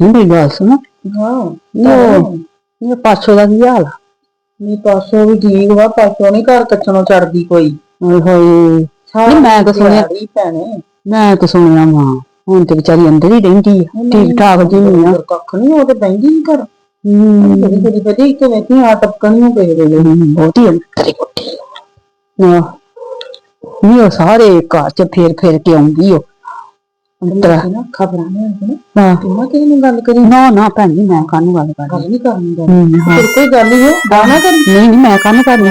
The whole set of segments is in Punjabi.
ਨਹੀਂ ਮੇਰੀ ਗੱਲ ਸੁਣ ਹਾਂ ਉਹ ਇਹ ਪਾਛੋ ਦਾ ਕੀ ਹਾਲ ਆ? ਨੀ ਪਾਸੋਂ ਵੀ ਠੀਕ ਵਾ ਪਾਸੋਂ ਨਹੀਂ ਘਰ ਕੱਚਣੋਂ ਚੜਦੀ ਕੋਈ। ਓਏ ਹੋਏ। ਨਹੀਂ ਮੈਂ ਤਾਂ ਸੁਣਿਆ ਭੈਣੇ। ਮੈਂ ਤਾਂ ਸੁਣਿਆ ਵਾ ਹੁਣ ਤੇ ਵਿਚਾਰੀ ਅੰਦਰ ਹੀ ਰਹਿੰਦੀ ਆ ਠੀਕ ਠਾਕ ਜੀ ਨਹੀਂ ਆ। ਅੰਦਰ ਕੱਖ ਨਹੀਂ ਉਹ ਤੇ ਬੈਂਦੀ ਨਹੀਂ ਘਰ। ਹੂੰ। ਕਦੀ ਕਦੀ ਵਧੀ ਕਿ ਵੇਖੀ ਆ ਟਪਕਣੀ ਹੋ ਗਏ ਵੇਲੇ ਬਹੁਤੀ ਅੰਤਰੀ ਕੋਠੀ ਨਾ ਨਹੀਂ ਉਹ ਸਾਰੇ ਘਰ ਚ ਫੇਰ ਫੇਰ ਕੇ ਆਉਂਦੀ ਨਾ ਖਬਰਾਂ ਨੇ ਆਉਂਦੀਆਂ ਨਾ। ਹਾਂ। ਤੂੰ ਨਾ ਕਿਸੇ ਨੂੰ ਗੱਲ ਕਰੀ। ਨਾ ਨਾ ਭੈਣ ਜੀ ਮੈਂ ਕਾਹਨੂੰ ਗੱਲ ਕਰਨੀ? ਗੱਲ ਨਹੀਂ ਕਰਨੀ ਗੱਲ ਹੂੰ, ਹਾਂ। ਫਿਰ ਕੋਈ ਗੱਲ ਹੀ ਹੋ ਬਾਣਾ ਕਰੀ ਨਹੀਂ ਨਹੀਂ ਮੈਂ ਕਾਹਨੂੰ ਕਰਨੀ?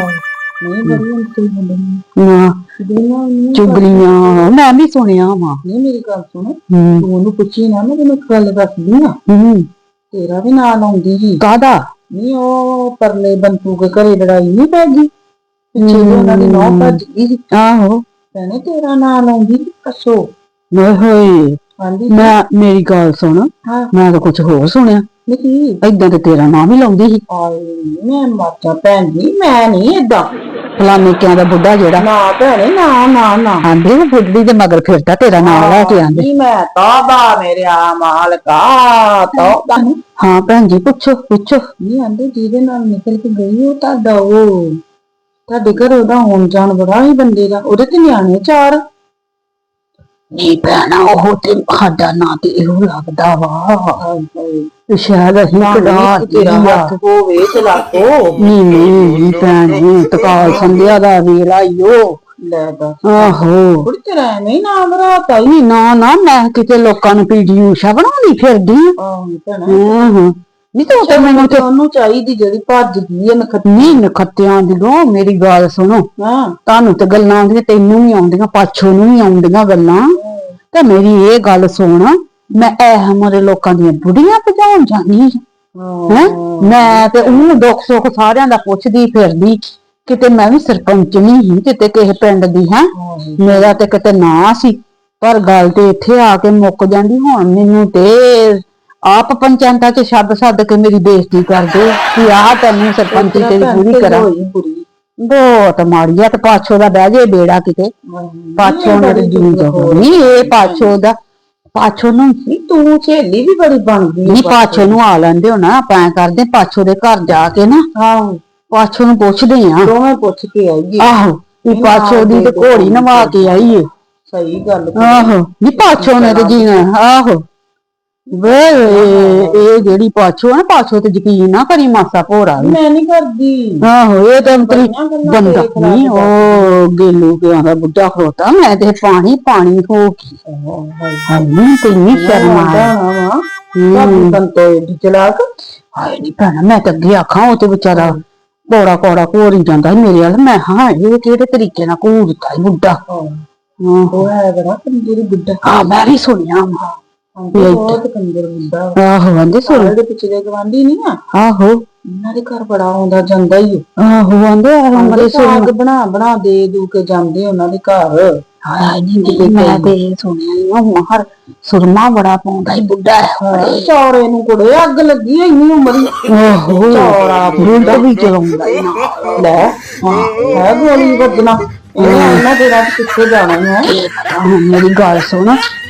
ਨਹੀਂ ਬੜੀ ਹੁਣ ਕੋਈ ਬੋਲਣੀ ਨਾ। ਦੁਨੀਆ ਨਹੀਂ ਚੁਗਲੀਆਂ ਮੈਂ ਵੀ ਸੁਣਿਆ ਵਾ। ਨਹੀਂ ਮੇਰੀ ਗੱਲ ਸੁਣ। ਹੂੰ। ਤੂੰ ਉਹਨੂੰ ਪੁੱਛੀ ਨਾ ਮੈਂ ਤੈਨੂੰ ਇੱਕ ਗੱਲ ਦੱਸਦੀ ਆ। ਹੂੰ। ਤੇਰਾ ਵੀ ਨਾਂ ਲਾਉਂਦੀ ਸੀ। ਕਾਦਾ ਨਹੀਂ ਉਹ ਪਰਲੇ ਬੰਤੂ ਦੇ ਘਰੇ ਲੜਾਈ ਨਹੀਂ ਪੈ ਗਈ। ਪਿੱਛੇ ਜਿਹੇ ਉਹਨਾਂ ਦੀ ਨੌ ਭੱਜ ਗਈ ਸੀ। ਆਹੋ। ਕਹਿੰਦੇ ਤੇਰਾ ਨਾਂ ਲਾਉਂਦੀ ਸੀ ਕਸੋ ਓਏ ਹੋਏ ਮੈਂ ਮੇਰੀ ਗੱਲ ਸੁਣ। ਹਾਂ। ਮੈਂ ਤਾਂ ਕੁਝ ਹੋਰ ਸੁਣਿਆ। ਨਹੀਂ ਏਦਾਂ ਤੇ ਤੇਰਾ ਨਾਮ ਹੀ ਲਾਉਂਦੀ ਸੀ। ਆਏ ਮੈਂ ਮਾਤਾ ਭੈਣ ਜੀ ਮੈਂ ਨਹੀਂ ਏਦਾਂ। ਫਲਾਣੇ ਕਿਆਂ ਦਾ ਬੁੱਢਾ ਜਿਹੜਾ। ਨਾ ਭੈਣੇ ਨਾ ਨਾ ਨਾ। ਆਂਦੇ ਬੁੱਢੀ ਦੇ ਮਗਰ ਫਿਰਦਾ ਤੇਰਾ ਨਾਮ ਲੈ ਕੇ ਆਂਦੇ। ਨਹੀਂ ਮੈਂ ਤੋਬਾ ਮੇਰੇ ਆ ਮਾਲਕਾ ਤੋਬਾ। ਨਹੀਂ ਹਾਂ ਭੈਣ ਜੀ ਪੁੱਛੋ ਪੁੱਛੋ। ਆਂਦੇ ਜਿਹਦੇ ਨਾਲ ਨਿਕਲ ਕੇ ਗਈ ਉਹ ਤੁਹਾਡਾ ਉਹ। ਤੁਹਾਡੇ ਘਰ ਉਹਦਾ ਹੋਣ ਜਾਣ ਬੜਾ ਹੀ ਬੰਦੇ ਦਾ। ਉਹਦੇ ਤੇ ਨਿਆਣੇ ਚਾਰ। ਨਹੀਂ ਭੈਣਾ ਉਹ ਤੇ ਸਾਡਾ ਨਾਂ ਤੇ ਇਹੋ ਲੱਗਦਾ ਵਾ। ਤੇ ਸ਼ਾਇਦ ਅਸੀਂ ਕਢਾ ਤੇਰਾ ਹੱਥ ਹੋਵੇ ਚਲਾਕੋ ਨਹੀਂ ਨਹੀਂ ਭੈਣ ਤਕਾਲ ਸੰਧਿਆ ਦਾ ਵੇਲਾ ਈਓ ਲੈ ਦੱਸ। ਆਹੋ। ਕੁੜੀ ਤੇਰਾ ਐਵੇਂ ਹੀ ਨਾਮ ਰਾਤਾ ਨਹੀਂ ਨਾ ਨਾ ਮੈਂ ਕਿਤੇ ਲੋਕਾਂ ਨੂੰ ਪੀਡੀ ਊਸ਼ਾ ਬਣਾਉਣੀ ਫਿਰਦੀ ਆਹ ਭੈਣਾ ਨਹੀਂ ਤਾਂ ਉਹ ਤਾਂ ਮੈਨੂੰ ਤੇ ਉਹਨੂੰ ਚਾਹੀਦੀ ਜਿਹੜੀ ਭੱਜ ਗਈ ਹੈ ਨਖੱਤੀ ਨਖੱਤਿਆਂ ਦੀ ਲੋ ਮੇਰੀ ਗੱਲ ਸੁਣੋ। ਹਾਂ। ਤੁਹਾਨੂੰ ਤੇ ਗੱਲਾਂ ਆਉਂਦੀਆਂ ਤੈਨੂੰ ਵੀ ਆਉਂਦੀਆਂ ਪਾਛੋ ਨੂੰ ਵੀ ਆਉਂਦੀਆਂ ਗੱਲਾਂ। ਤੇ ਮੇਰੀ ਇਹ ਗੱਲ ਸੁਣ ਮੈਂ ਇਹ ਮਰੇ ਲੋਕਾਂ ਦੀਆਂ ਬੁੜੀਆਂ ਭਜਾਉਣ ਜਾਨੀ ਹਾਂ। ਮੈਂ ਤੇ ਉਹਨੂੰ ਦੁੱਖ ਸੁੱਖ ਸਾਰਿਆਂ ਦਾ ਪੁੱਛਦੀ ਫਿਰਦੀ ਕਿਤੇ ਮੈਂ ਵੀ ਸਰਪੰਚ ਨਹੀਂ ਸੀ ਕਿਤੇ ਕਿਸੇ ਪਿੰਡ ਦੀ ਹਾਂ? ਮੇਰਾ ਤੇ ਕਿਤੇ ਨਾਂ ਸੀ ਪਰ ਗੱਲ ਤੇ ਇੱਥੇ ਆ ਕੇ ਮੁੱਕ ਜਾਂਦੀ ਹੁਣ ਮੈਨੂੰ ਤੇ ਆਪ ਪੰਚਾਇਤਾਂ 'ਚ ਛੱਡ ਛੱਡ ਕੇ ਮੇਰੀ ਬੇਇੱਜ਼ਤੀ ਕਰਦੇ ਕਿ ਆਹ ਤੈਨੂੰ ਸਰਪੰਚੀ ਤੇਰੀ ਪੂਰੀ ਕਰਾਂ। ਬਹੁਤ ਮਾੜੀ ਆ ਤੇ ਪਾਛੋ ਦਾ ਬਹਿ ਜੇ ਬੇੜਾ ਕਿਤੇ। ਪਾਛੋ ਨੇ ਤੇ ਜੂ ਨਹੀਂ ਇਹ ਪਾਛੋ ਦਾ ਪਾਛੋ ਨੂੰ ਨਹੀਂ ਤੂੰ ਸਹੇਲੀ ਵੀ ਬੜੀ ਬਣਦੀ ਨਹੀਂ ਪਾਛੋ ਨੂੰ ਆ ਲੈਂਦੇ ਹੋ ਨਾ ਆਪਾਂ ਐਂ ਕਰਦੇ ਪਾਛੋ ਦੇ ਘਰ ਜਾ ਕੇ ਨਾ ਆਹੋ। ਪਾਛੋ ਨੂੰ ਪੁੱਛਦੇ ਆ ਦੋਵੇਂ ਪੁੱਛ ਕੇ ਆਈਏ। ਆਹੋ ਵੀ ਪਾਛੋ ਦੀ ਤੇ ਘੋੜੀ ਨਵਾ ਕੇ ਆਈਏ। ਸਹੀ ਗੱਲ ਆਹੋ ਨੀ ਪਾਛੋ ਨੇ ਤੇ ਜੀਣਾ ਆਹੋ। ਵੇ ਇਹ ਜਿਹੜੀ ਪਾਛੋ ਆ ਨਾ ਪਾਛੋ ਤੇ ਯਕੀਨ ਨਾ ਕਰੀ ਮਾਸਾ ਭੋਰਾ ਵੀ। ਮੈਂ ਨਹੀਂ ਕਰਦੀ। ਆਹੋ ਇਹ ਤਾਂ ਗੱਲਾਂ ਬੰਦਾ ਨਹੀਂ ਉਹ ਗੇਲੂ ਕੇ ਆਂਦਾ ਬੁੱਢਾ ਖੋਤਾ ਮੈਂ ਤੇ ਪਾਣੀ ਪਾਣੀ ਹੋ ਗਈ। ਹਾਏ ਨੀ ਤੈਨੂੰ ਸ਼ਰਮ ਚਲਾਕ। ਹਾਏ ਭੈਣਾ ਮੈਂ ਤਾਂ ਅੱਗੇ ਆਖਾਂ ਉਹ ਤੇ ਵਿਚਾਰਾ ਕੋੜਾ ਕੋੜਾ ਕੋਰੀ ਜਾਂਦਾ ਮੇਰੇ ਵੱਲ। ਮੈਂ ਹਾਂ ਇਹ ਕਿਹੜੇ ਤਰੀਕੇ ਨਾਲ ਈ ਬੁੱਢਾ। ਹਾਂ ਉਹ ਹੈ ਬੜਾ ਕੰਜਰ ਬੁੱਢਾ। ਹਾਂ ਮੈਂ ਵੀ ਸੁਣਿਆ ਵਾ। ਬਹੁਤ ਬੁੱਢਾ ਵਾ। ਆਹੋ ਆਂਦੇ ਸੁਣ। ਸਾਡੇ ਪਿਛਲੇ ਗਵਾਂਢੀ ਨਹੀਂ ਆ ਆਹੋ। ਇਹਨਾਂ ਦੇ ਘਰ ਬੜਾ ਆਉਂਦਾ ਜਾਂਦਾ ਹੀ ਆਹੋ ਆਂਦੇ ਆ ਹਮਰੇ ਸਾਗ ਬਣਾ ਬਣਾ ਦੇ ਦੂ ਕੇ ਜਾਂਦੇ ਉਹਨਾਂ ਦੇ ਘਰ। ਹਾਏ ਨੀ ਦੀ ਮੈਂ ਤੇ ਸੁਣਿਆ ਉਹ ਮਹਰ ਸੁਰਮਾ ਬੜਾ ਪਾਉਂਦਾ ਈ ਬੁੱਢਾ ਹੈ ਚੌੜੇ ਨੂੰ ਕੁੜੇ ਅੱਗ ਲੱਗੀ ਇੰਨੀ ਉਮਰ। ਹੀ ਓਹੋ ਚੌੜਾ ਬੁੱਢਾ। ਵੀ ਚਲਾਉਂਦਾ ਲੈ ਹਾਂ ਹੈ ਗੋਲੀ ਵੱਜਣਾ ਇਹਨਾਂ ਦੇ ਰਾਤ ਕਿੱਥੇ ਜਾਣਾ ਹੈ ਹੁਣ ਮੇਰੀ ਗੱਲ ਸੁਣ।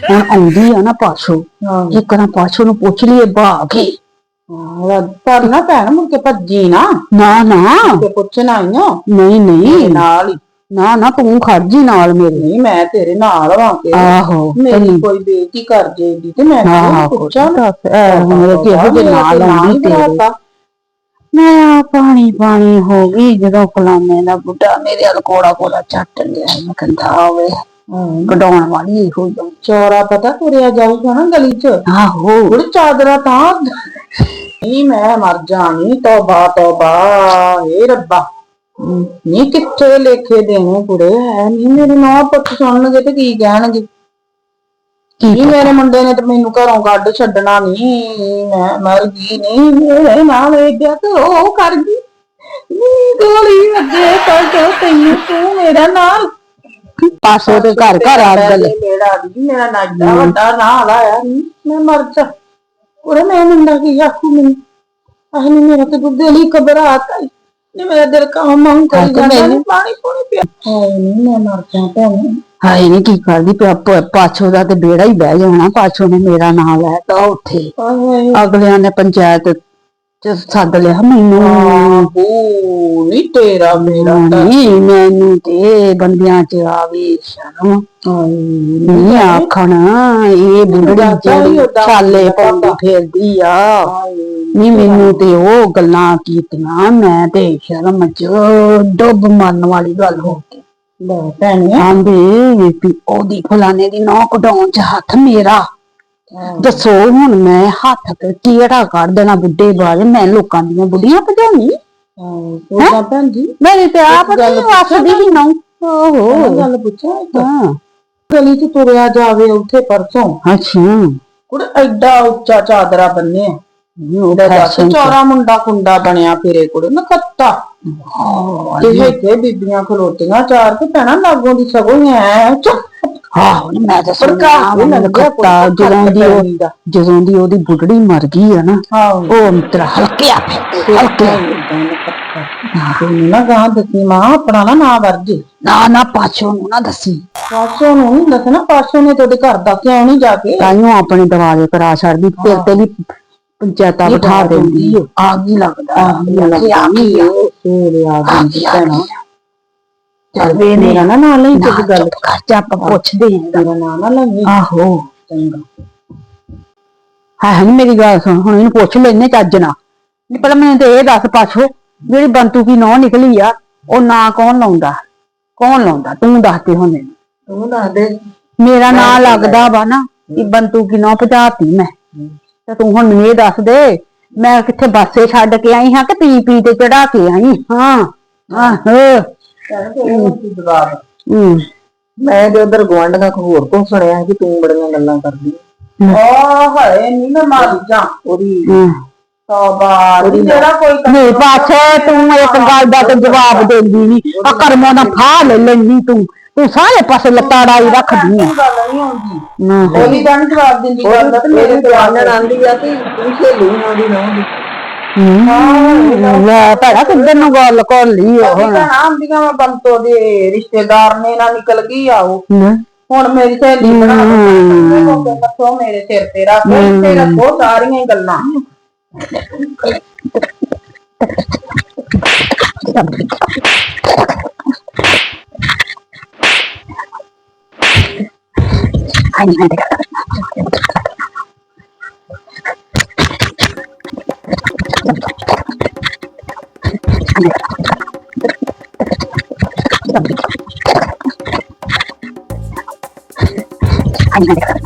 ਹੁਣ ਆਉਂਦੀ ਆ ਨਾ ਪਾਛੋ ਹਾਂ। ਇੱਕ ਨਾ ਪਾਛੋ ਨੂੰ ਪੁੱਛ ਲਈਏ ਬਾਗੇ ਹਾਂ, ਪਰ ਨਾ ਭੈਣ ਮੁੜ ਕੇ ਭੱਜੀ ਨਾ। ਨਾ ਨਾ। ਤੇ ਪੁੱਛਣਾ ਆਈਆਂ ਨਹੀਂ ਨਹੀਂ। ਨਾਲ ਹੀ। ਨਾ ਨਾ ਤੂੰ ਖੜ ਜੀ ਨਾਲ ਮੇਰੇ। ਨਹੀਂ ਮੈਂ ਤੇਰੇ ਨਾਲ ਵਾਂ ਕੇ। ਆਹੋ ਮੇਰੀ ਕੋਈ ਬੇਇੱਜ਼ਤੀ ਕਰ ਜੇਗੀ ਤੇ ਮੈਂ ਆਹ ਕਿਹਾ ਪੁੱਛਾਂ। ਦੱਸ ਐ ਮੇਰੇ ਕਿਹੋ ਜਿਹੇ ਨਾਲ ਆਉਂਦੀ ਤੇਰੇ। ਮੈਂ ਆ ਪਾਣੀ ਪਾਣੀ ਹੋ ਗਈ ਜਦੋਂ ਫਲਾਣੇ ਦਾ ਬੁੱਢਾ ਮੇਰੇ ਵੱਲ ਕੋੜਾ ਕੋੜਾ ਚੱਟ ਲਿਆ ਮੈਂ ਕਹਿੰਦਾ ਆਵੇ ਕਢਾਉਣ ਵਾਲੀ ਇਹੋ ਜਿਹੀ ਚੌਰਾ ਪਤਾ ਤੁਰਿਆ ਜਾਊਗਾ ਨਾ ਗਲੀ ਚ? ਆਹੋ। ਉਹ ਚਾਦਰਾ ਤਾਂ ਨਹੀਂ ਮੈਂ ਮਰ ਜਾਣੀ ਤੋਬਾ ਤੋਬਾ ਏ ਰੱਬਾ। ਨਹੀਂ ਕਿੱਥੇ ਲੇਖੇ ਦੇਣੇ ਕੁੜੇ ਹੈ ਨਹੀਂ ਮੇਰੇ ਮਾਂ ਪੁੱਤ ਸੁਣਨਗੇ ਤੇ ਕੀ ਕਹਿਣਗੇ? ਕੀ ਮੇਰੇ ਮੁੰਡੇ ਨੇ ਤੇ ਮੈਨੂੰ ਘਰੋਂ ਕੱਢ ਛੱਡਣਾ ਨਹੀਂ ਮੈਂ ਮਰ ਗਈ ਨਹੀਂ ਮੇਰੇ ਨਾਲ ਏਡਿਆ ਤੇ ਉਹ ਕਰ ਗਈ। ਨੀ ਗੋਲੀ ਅੱਗੇ ਕੱਢ ਤੈਨੂੰ ਤੂੰ ਮੇਰਾ ਨਾਲ। ਪਾਸੋਂ ਤੇ ਘਰ ਘਰ ਆ ਗੱਲ ਮੇਰਾ ਦੀ ਮੇਰਾ ਨਾਜਦਾ ਵੱਡਾ ਨਾਲ ਆਇਆ ਨੀ ਮੈਂ ਮਰ ਜਾ। ਉਹਨੇ ਮੈਂ ਮੁੰਡਾ ਕੀ ਆਖੂ ਮੈਨੂੰ? ਆਹ ਨੀ ਮੇਰਾ ਤੇ ਦੁੱਧ ਲਈ ਘਬਰਾਹਟ ਆਈ। ਨੀ ਮੇਰਾ ਦਿਲ ਕਾਮ ਮੰਗ ਕਰੀ ਤੇ ਜਾਂਦਾ ਪਾਣੀ ਪੂਣੀ ਪਿਆ। ਹਾਏ ਨੀ ਮੈਂ ਮਰ ਜਾ ਭੈਣੇ। ਹਾਏ ਨਹੀਂ ਕੀ ਕਰਦੀ ਪਿਆ ਪ- ਪਾਛੋ ਦਾ ਤੇ ਬੇੜਾ ਹੀ ਬਹਿ ਜਾਣਾ ਪਾਛੋ ਨੇ ਮੇਰਾ ਨਾਂ ਲੈਤਾ ਉੱਥੇ। ਅਗਲਿਆਂ ਨੇ ਪੰਚਾਇਤ ਚ ਸੱਦ ਲਿਆ ਮੈਨੂੰ। ਆਹੋ ਨੀ ਤੇਰਾ ਮੇਰਾ ਤਾਂ। ਨਹੀਂ ਮੈਨੂੰ ਤੇ ਬੰਦਿਆਂ ਚ ਆਵੇ ਸ਼ਰਮ। ਨਹੀਂ ਆਖਣ ਇਹ ਬੁੱਢੀ ਜਿਹੜੀ ਛਾਲੇ ਪਾਉਂਦੀ ਫਿਰਦੀ ਆ। ਨਹੀਂ ਮੈਨੂੰ ਤੇ ਉਹ ਗੱਲਾਂ ਕੀਤੀਆਂ ਮੈਂ ਤੇ ਸ਼ਰਮ ਚ ਡੁੱਬ ਮਰਨ ਵਾਲੀ ਗੱਲ ਹੋ ਗਈ। ਲੈ ਭੈਣੇ। ਆਂਦੇ ਵੀ ਉਹਦੀ ਫਲਾਣੇ ਦੀ ਨੌ ਕਢਾਉਣ ਚ ਹੱਥ ਮੇਰਾ। ਦੱਸੋ ਹੁਣ ਮੈਂ ਹੱਥ ਤੇ ਕਿਹੜਾ ਕੱਢ ਦੇਣਾ ਬੁੱਢੇ ਬਾਰੇ ਮੈਂ ਲੋਕਾਂ ਦੀਆਂ ਬੁੱਢੀਆਂ ਭਜਾਉਣੀ ਉਹਦਾ ਭੈਣ ਜੀ। ਮੇਰੀ ਤੇ ਆਪ ਗੱਲ ਵਸਦੀ ਹੀ ਨੌ। ਓਹੋ ਮੈਂ ਗੱਲ ਪੁੱਛਾਂ ਇੱਕ? ਹਾਂ। ਗਲੀ ਚ ਤੁਰਿਆ ਜਾਵੇ ਉੱਥੇ ਪਰਸੋਂ। ਅੱਛਾ। ਕੁੜ ਐਡਾ ਉੱਚਾ ਚਾਦਰਾ ਉਹ ਉਹਦਾ ਦੱਸ। ਚੌਰਾ ਮੁੰਡਾ ਕੁੰਡਾ ਬਣਿਆ ਫਿਰੇ ਕੁੜੇ ਨਕੱਤਾ ਤੇ ਹੈਗੇ ਬੀਬੀਆਂ ਖਲੋਤੀਆਂ ਚਾਰ ਤੇ ਭੈਣਾ ਲਾਗੋਂ ਦੀ ਸਗੋਂ ਹੀ ਐ ਆਹੋ ਨੀ ਮੈਂ ਤਾਂ ਜਦੋਂ ਦੀ ਉਹ ਜਦੋਂ ਦੀ ਉਹਦੀ ਬੁੱਢੜੀ ਮਰ ਗਈ ਆ ਨਾ ਉਹ ਮਿੱਤਰ ਹਲਕਿਆ ਹਲਕਿਆ। ਤੂੰ ਨਾ ਗਾਂ ਦੱਸੀ ਮਾਂ ਆਪਣਾ ਨਾ ਨਾਂ ਵਰਜੇ। ਨਾ ਨਾ ਪਾਛੋ ਨੂੰ ਨਾ ਦੱਸੀ। ਪਾਸੋਂ ਨੂੰ ਨੀ ਦੱਸਣਾ ਪਾਸੋਂ ਨੇ ਤੁਹਾਡੇ ਘਰ ਦਾ ਕਿਉਂ ਨਹੀਂ ਜਾ ਕੇ? ਤਾਈਓ ਆਪਣੇ ਦਿਵਾਲੇ ਕਰਾ ਛੱਡਦੀ ਫਿਰ ਤੇ ਵੀ ਪੰਚਾਇਤਾਂ ਬਿਠਾ ਦਿੰਦੀ ਓ। ਆ। ਕੀ ਲੱਗਦਾ। ਆ ਕੀ ਲੱਗਦਾ। ਕੀ ਆ। ਸੋਰੇ ਆ ਗਈ ਭੈਣਾ। ਚੱਲ ਵੇ ਨੇ ਮੇਰਾ ਨਾ ਨਾਂ ਲਈ ਨਾ ਤੇ ਗੱਲ ਚੁੱਪ ਕਰ ਜਾ ਆਪਾਂ ਪੁੱਛਦੇ ਆਂ। ਤੇਰਾ ਨਾਂ ਨਾ ਲੱਗੀ ਆਹੋ। ਚੰਗਾ। ਹਾਂ ਨੀ ਮੇਰੀ ਗੱਲ ਸੁਣ। ਹੁਣ ਇਹਨੂੰ ਪੁੱਛ ਲੈਨੇ ਚੱਜ ਨਾ ਨਹੀਂ ਪਹਿਲਾਂ ਮੈਨੂੰ ਤੇ ਇਹ ਦੱਸ ਪਾਛੋ ਜਿਹੜੀ ਬੰਤੂ ਕੀ ਨੌ ਨਿਕਲੀ ਆ ਉਹ ਨਾਂ ਕੌਣ ਲਾਉਂਦਾ? ਕੌਣ ਲਾਉਂਦਾ? ਤੂੰ ਦੱਸ ਦੇ ਹੁਣ ਮੈਨੂੰ ਤੂੰ ਦੱਸ ਦੇ। ਮੇਰਾ ਨਾਂ ਲੱਗਦਾ ਵਾ ਨਾ ਕਿ ਬੰਤੂ ਕੀ ਨੌ ਭਜਾਤੀ ਮੈਂ। ਤੇ ਤੂੰ ਹੁਣ ਮੈਨੂੰ ਇਹ ਦੱਸ ਦੇ ਮੈਂ ਕਿੱਥੇ ਬਾਸੇ ਛੱਡ ਕੇ ਆਈ ਹਾਂ ਕਿ ਪੀ ਪੀ ਤੇ ਚੜਾ ਕੇ ਆਈ? ਹਾਂ ਆਹੋ ਮੈਂ ਤੇ ਉਧਰ ਗਵਾਂਢੀਆਂ ਕੋ ਹੋਰ ਕੋ ਸੁਣਿਆ ਕਿ ਤੂੰ ਬੜੀਆਂ ਗੱਲਾਂ ਕਰਦੀ ਆ। ਹਾਏ ਨਹੀਂ ਮੈਂ ਮਾਰ ਜਾ ਉਹਦੀ ਨਹੀਂ ਪਾਛੇ ਤੂੰ ਇੱਕ ਗੱਲ ਦਾ ਤੇ ਜਵਾਬ ਦਿੰਦੀ ਨਹੀਂ ਆ ਕਰਮੋਂ ਦਾ ਫਾਹ ਲੈ ਲੈਂਦੀ ਤੂੰ। ਤੂੰ ਸਾਰੇ ਪਾਸੇ ਲੱਤਾਂ ਡਾਈ ਰੱਖਦੀ ਆ ਗੱਲ ਨਹੀਂ ਆਉਂਦੀ। ਨਾ ਉਹਦੀ ਤਾਂ ਨੀ ਜਵਾਬ ਦਿੰਦੀ ਗੱਲ ਦਾ ਤੇ ਮੇਰੇ ਜਵਾਨਣ ਆਂਦੀ ਆ ਕਿ ਤੂੰ ਸਹੇਲੀ ਆਉਂਦੀ ਨਾ ਹੁੰਦੀ ਹੂੰ। ਲੈ ਭੈਣਾ ਕਿੱਧਰ ਨੂੰ ਗੱਲ ਕਰ ਲਈ ਉਹ ਉਹਦੀ ਤਾਂ ਆਂਦੀਆਂ ਮੈਂ ਬੰਤੋ ਦੇ ਰਿਸ਼ਤੇਦਾਰ ਨੇ ਨਾ ਨਿਕਲ ਗਈ ਆ ਉਹ। ਨਾ। ਹੁਣ ਮੇਰੀ ਸਹੇਲੀ ਬਣਾ ਮੇਰੇ ਸਿਰ ਤੇ ਰੱਖ? ਤੇ ਰੱਖੋ ਸਾਰੀਆਂ ਹੀ ਗੱਲਾਂ। ਹਾਂਜੀ ਹਾਂਜੀ ਹਾਂਜੀ ਹਾਂਜੀ